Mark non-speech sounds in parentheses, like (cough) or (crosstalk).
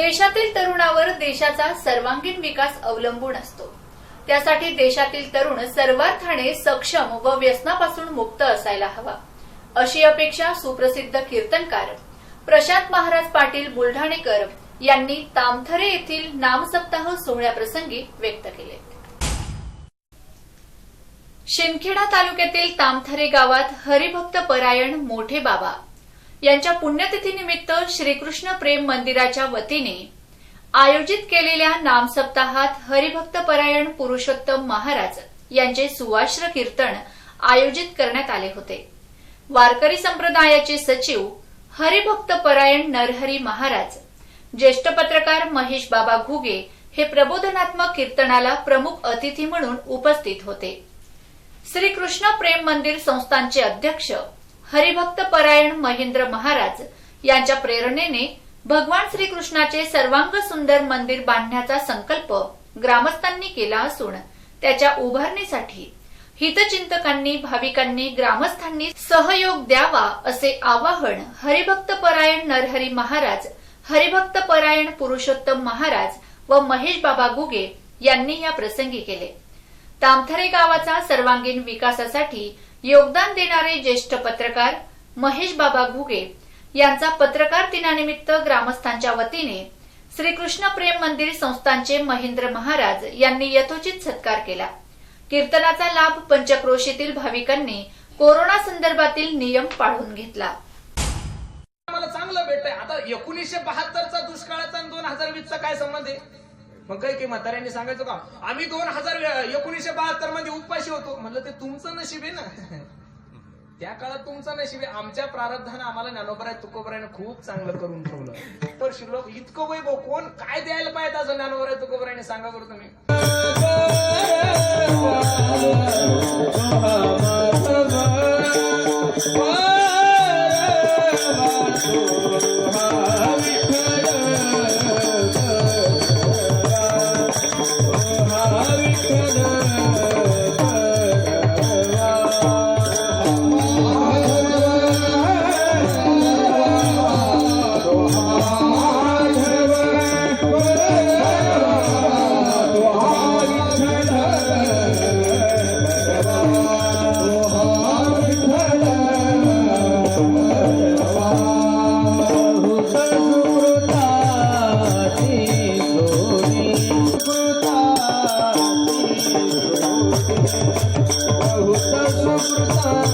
देशातील तरुणावर देशाचा सर्वांगीण विकास अवलंबून असतो. त्यासाठी देशातील तरुण सर्वार्थाने सक्षम व व्यसनापासून मुक्त असायला हवा. अशी अपेक्षा सुप्रसिद्ध कीर्तनकार प्रशांत महाराज पाटील बुलढाणेकर यांनी तामथरे येथील नामसप्ताह सोहळ्याप्रसंगी व्यक्त केले. शिंदखेडा तालुक्यातील तामथरे गावात हरिभक्त परायण मोठे बाबा यांच्या पुण्यतिथीनिमित्त श्रीकृष्ण प्रेम मंदिराच्या वतीने आयोजित केलेल्या नामसप्ताहात हरिभक्त परायण पुरुषोत्तम महाराज यांचे सुवाश्र कीर्तन आयोजित करण्यात आले होते. वारकरी संप्रदायाचे सचिव हरिभक्त परायण नरहरी महाराज ज्येष्ठ पत्रकार महेश बाबा घुगे हे प्रबोधनात्मक कीर्तनाला प्रमुख अतिथी म्हणून उपस्थित होते. श्रीकृष्ण प्रेम मंदिर संस्थानचे अध्यक्ष हरिभक्त परायण महेंद्र महाराज यांच्या प्रेरणेने भगवान श्रीकृष्णाचे सर्वांग सुंदर मंदिर बांधण्याचा संकल्प ग्रामस्थांनी केला असून त्याच्या उभारणीसाठी हितचिंतकांनी भाविकांनी ग्रामस्थांनी सहयोग द्यावा असे आवाहन हरिभक्त परायण नरहरी महाराज हरिभक्त परायण पुरुषोत्तम महाराज व महेश बाबा गुगे यांनी या प्रसंगी केले. तामथरे गावाचा सर्वांगीण विकासासाठी योगदान देणारे ज्येष्ठ पत्रकार महेश बाबा घुगे यांचा पत्रकार दिनानिमित्त ग्रामस्थांच्या वतीने श्रीकृष्ण प्रेम मंदिर संस्थानचे महेंद्र महाराज यांनी यथोचित सत्कार केला. कीर्तनाचा लाभ पंचक्रोशीतील भाविकांनी कोरोना संदर्भातील नियम पाळून घेतला. मला चांगलं भेटतंय. आता एकोणीसशे बहात्तरचा दुष्काळाचा आणि दोन हजार वीसचा काय संबंध आहे? मग काही काही म्हाताऱ्यांनी सांगायचं का आम्ही दोन हजार एकोणीसशे बहात्तरमध्ये उपाशी होतो. म्हणलं ते तुमचं नशीब आहे ना. (laughs) त्या काळात तुमचं नशीब आहे. आमच्या प्रारब्धानं आम्हाला ज्ञानोबराय तुकोबरायनं खूप चांगलं करून ठेवलं. तर शिल्लक इतकं वैभव कोण काय द्यायला पाहिजे असं ज्ञानोबराय तुकोबरायने? सांगा बरं तुम्ही. (laughs) ಕಿರಣ बहुत सुख